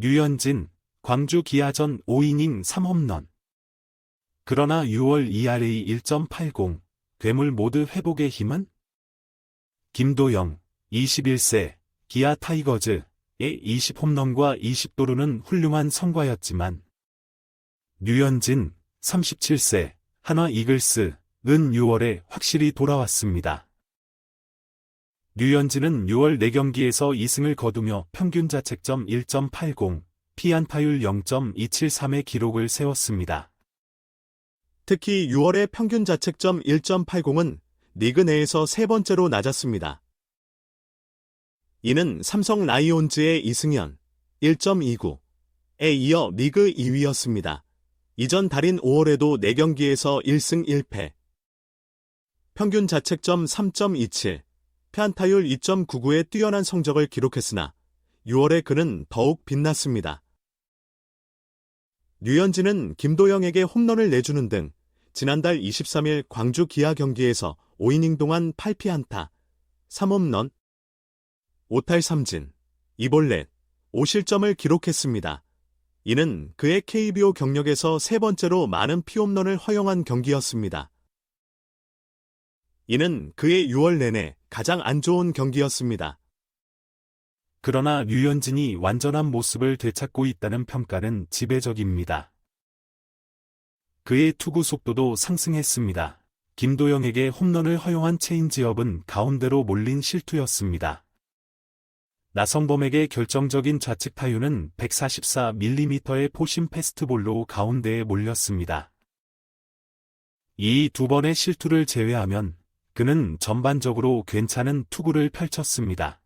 류현진, 광주 기아전 5이닝 3홈런. 그러나 6월 ERA 1.80, 괴물 모드 회복의 힘은? 김도영, 21세, 기아 타이거즈의 20홈런과 20도루는 훌륭한 성과였지만, 류현진, 37세, 한화 이글스, 은 6월에 확실히 돌아왔습니다. 류현진은 6월 4경기에서 2승을 거두며 평균 자책점 1.80, 피안타율 0.273의 기록을 세웠습니다. 특히 6월의 평균 자책점 1.80은 리그 내에서 세 번째로 낮았습니다. 이는 삼성 라이온즈의 이승현 1.29에 이어 리그 2위였습니다. 이전 달인 5월에도 4경기에서 1승 1패. 평균 자책점 3.27, 피안타율 2.99의 뛰어난 성적을 기록했으나 6월에 그는 더욱 빛났습니다. 류현진은 김도영에게 홈런을 내주는 등 지난달 23일 광주 기아 경기에서 5이닝 동안 8피 안타, 3홈런, 5탈 3진, 2볼넷, 5실점을 기록했습니다. 이는 그의 KBO 경력에서 세 번째로 많은 피홈런을 허용한 경기였습니다. 이는 그의 6월 내내 가장 안 좋은 경기였습니다. 그러나 류현진이 완전한 모습을 되찾고 있다는 평가는 지배적입니다. 그의 투구 속도도 상승했습니다. 김도영에게 홈런을 허용한 체인지업은 가운데로 몰린 실투였습니다. 나성범에게 결정적인 좌측 타율은 144mm의 포심 패스트볼로 가운데에 몰렸습니다. 이 두 번의 실투를 제외하면 그는 전반적으로 괜찮은 투구를 펼쳤습니다.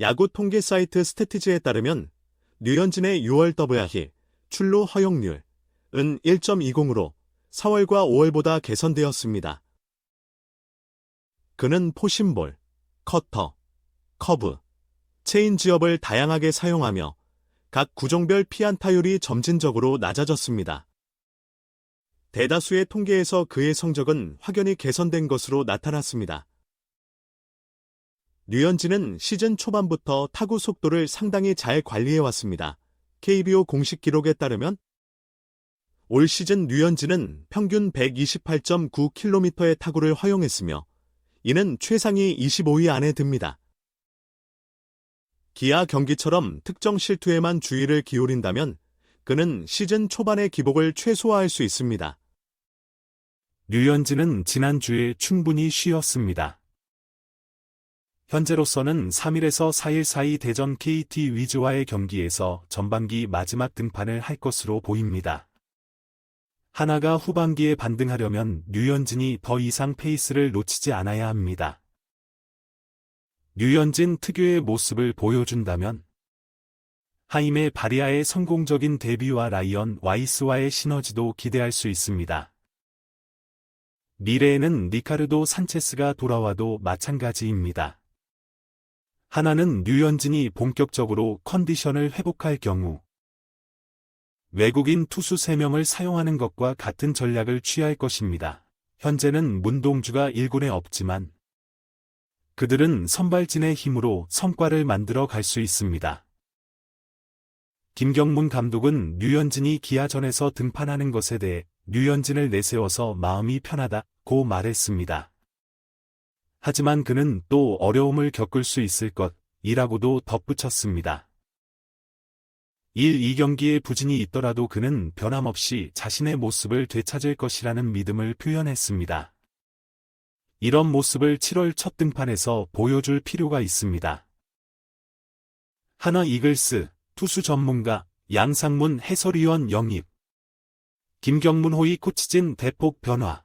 야구 통계 사이트 스태티즈에 따르면 류현진의 6월 WR이 출루 허용률은 1.20으로 4월과 5월보다 개선되었습니다. 그는 포심볼, 커터, 커브, 체인지업을 다양하게 사용하며 각 구종별 피안타율이 점진적으로 낮아졌습니다. 대다수의 통계에서 그의 성적은 확연히 개선된 것으로 나타났습니다. 류현진은 시즌 초반부터 타구 속도를 상당히 잘 관리해왔습니다. KBO 공식 기록에 따르면 올 시즌 류현진은 평균 128.9km의 타구를 허용했으며 이는 최상위 25위 안에 듭니다. 기아 경기처럼 특정 실투에만 주의를 기울인다면 그는 시즌 초반의 기복을 최소화할 수 있습니다. 류현진은 지난주에 충분히 쉬었습니다. 현재로서는 3일에서 4일 사이 대전 KT 위즈와의 경기에서 전반기 마지막 등판을 할 것으로 보입니다. 하나가 후반기에 반등하려면 류현진이 더 이상 페이스를 놓치지 않아야 합니다. 류현진 특유의 모습을 보여준다면 하임의 바리아의 성공적인 데뷔와 라이언 와이스와의 시너지도 기대할 수 있습니다. 미래에는 리카르도 산체스가 돌아와도 마찬가지입니다. 하나는 류현진이 본격적으로 컨디션을 회복할 경우 외국인 투수 3명을 사용하는 것과 같은 전략을 취할 것입니다. 현재는 문동주가 1군에 없지만 그들은 선발진의 힘으로 성과를 만들어 갈 수 있습니다. 김경문 감독은 류현진이 기아전에서 등판하는 것에 대해 류현진을 내세워서 마음이 편하다고 말했습니다. 하지만 그는 또 어려움을 겪을 수 있을 것이라고도 덧붙였습니다. 1, 2경기에 부진이 있더라도 그는 변함없이 자신의 모습을 되찾을 것이라는 믿음을 표현했습니다. 이런 모습을 7월 첫 등판에서 보여줄 필요가 있습니다. 하나 이글스, 투수 전문가, 양상문 해설위원 영입. 김경문 호의 코치진 대폭 변화.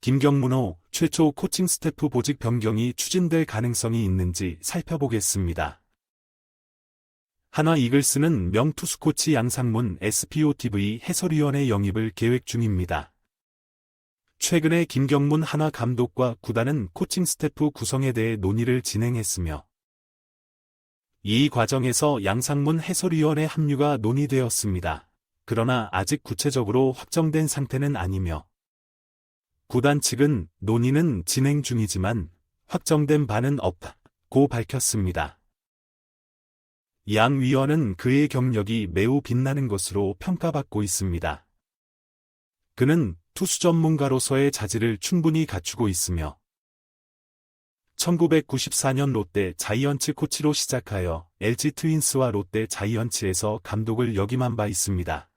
김경문호 최초 코칭 스태프 보직 변경이 추진될 가능성이 있는지 살펴보겠습니다. 하나 이글스는 명투수 코치 양상문 SPOTV 해설위원의 영입을 계획 중입니다. 최근에 김경문 하나 감독과 구단은 코칭 스태프 구성에 대해 논의를 진행했으며 이 과정에서 양상문 해설위원의 합류가 논의되었습니다. 그러나 아직 구체적으로 확정된 상태는 아니며 구단 측은 논의는 진행 중이지만 확정된 바는 없다고 밝혔습니다. 양 위원은 그의 경력이 매우 빛나는 것으로 평가받고 있습니다. 그는 투수 전문가로서의 자질을 충분히 갖추고 있으며 1994년 롯데 자이언츠 코치로 시작하여 LG 트윈스와 롯데 자이언츠에서 감독을 역임한 바 있습니다.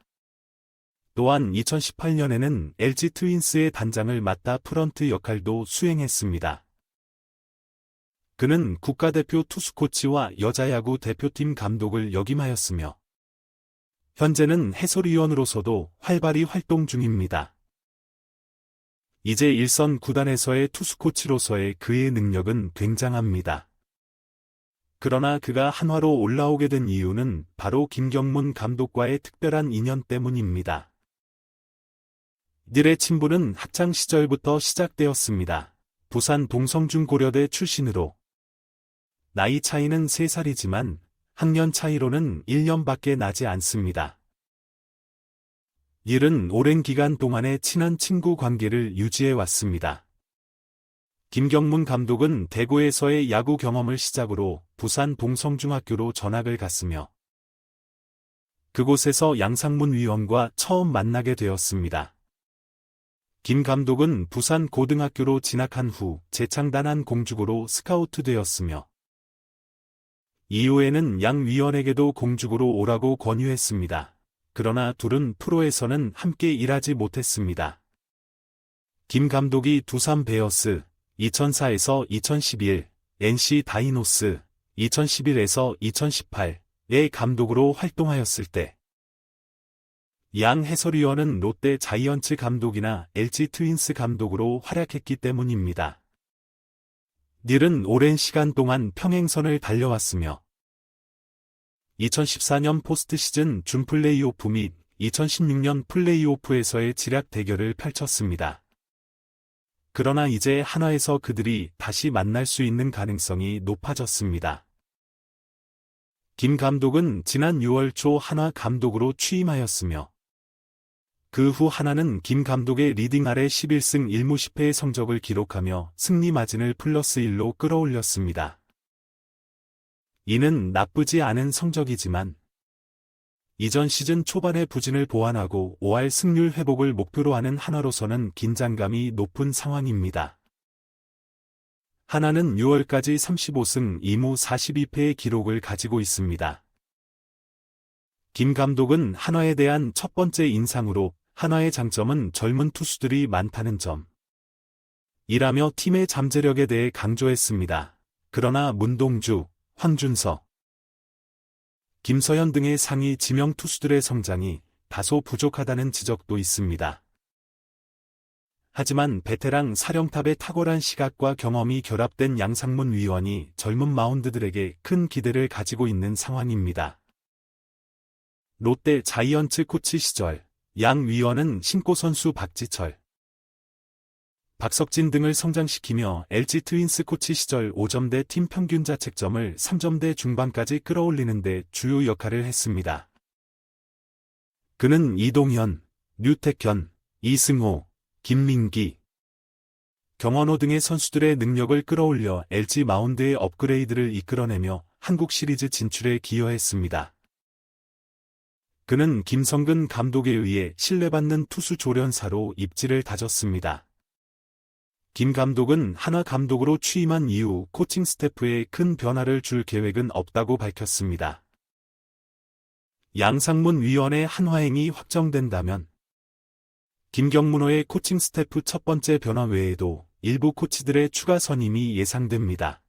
또한 2018년에는 LG 트윈스의 단장을 맡아 프런트 역할도 수행했습니다. 그는 국가대표 투수 코치와 여자야구 대표팀 감독을 역임하였으며 현재는 해설위원으로서도 활발히 활동 중입니다. 이제 일선 구단에서의 투수 코치로서의 그의 능력은 굉장합니다. 그러나 그가 한화로 올라오게 된 이유는 바로 김경문 감독과의 특별한 인연 때문입니다. 닐의 친분은 학창 시절부터 시작되었습니다. 부산 동성중 고려대 출신으로 나이 차이는 3살이지만 학년 차이로는 1년밖에 나지 않습니다. 닐은 오랜 기간 동안의 친한 친구 관계를 유지해 왔습니다. 김경문 감독은 대구에서의 야구 경험을 시작으로 부산 동성중학교로 전학을 갔으며 그곳에서 양상문 위원과 처음 만나게 되었습니다. 김 감독은 부산 고등학교로 진학한 후 재창단한 공주고로 스카우트 되었으며 이후에는 양 위원에게도 공주고로 오라고 권유했습니다. 그러나 둘은 프로에서는 함께 일하지 못했습니다. 김 감독이 두산 베어스 2004에서 2011, NC 다이노스 2011에서 2018의 감독으로 활동하였을 때, 양 해설위원은 롯데 자이언츠 감독이나 LG 트윈스 감독으로 활약했기 때문입니다. 닐은 오랜 시간 동안 평행선을 달려왔으며 2014년 포스트 시즌 준 플레이오프 및 2016년 플레이오프에서의 지략 대결을 펼쳤습니다. 그러나 이제 한화에서 그들이 다시 만날 수 있는 가능성이 높아졌습니다. 김 감독은 지난 6월 초 한화 감독으로 취임하였으며 그후 하나는 김 감독의 리딩 아래 11승 1무 10패의 성적을 기록하며 승리 마진을 플러스 1로 끌어올렸습니다. 이는 나쁘지 않은 성적이지만 이전 시즌 초반의 부진을 보완하고 5할 승률 회복을 목표로 하는 하나로서는 긴장감이 높은 상황입니다. 하나는 6월까지 35승 2무 42패의 기록을 가지고 있습니다. 김 감독은 한화에 대한 첫 번째 인상으로 한화의 장점은 젊은 투수들이 많다는 점. 이라며 팀의 잠재력에 대해 강조했습니다. 그러나 문동주, 황준서, 김서현 등의 상위 지명 투수들의 성장이 다소 부족하다는 지적도 있습니다. 하지만 베테랑 사령탑의 탁월한 시각과 경험이 결합된 양상문 위원이 젊은 마운드들에게 큰 기대를 가지고 있는 상황입니다. 롯데 자이언츠 코치 시절 양 위원은 신고 선수 박지철, 박석진 등을 성장시키며 LG 트윈스 코치 시절 5점대 팀 평균 자책점을 3점대 중반까지 끌어올리는 데 주요 역할을 했습니다. 그는 이동현, 류택현, 이승호, 김민기, 경원호 등의 선수들의 능력을 끌어올려 LG 마운드의 업그레이드를 이끌어내며 한국 시리즈 진출에 기여했습니다. 그는 김성근 감독에 의해 신뢰받는 투수 조련사로 입지를 다졌습니다. 김 감독은 한화 감독으로 취임한 이후 코칭 스태프에 큰 변화를 줄 계획은 없다고 밝혔습니다. 양상문 위원의 한화행이 확정된다면 김경문호의 코칭 스태프 첫 번째 변화 외에도 일부 코치들의 추가 선임이 예상됩니다.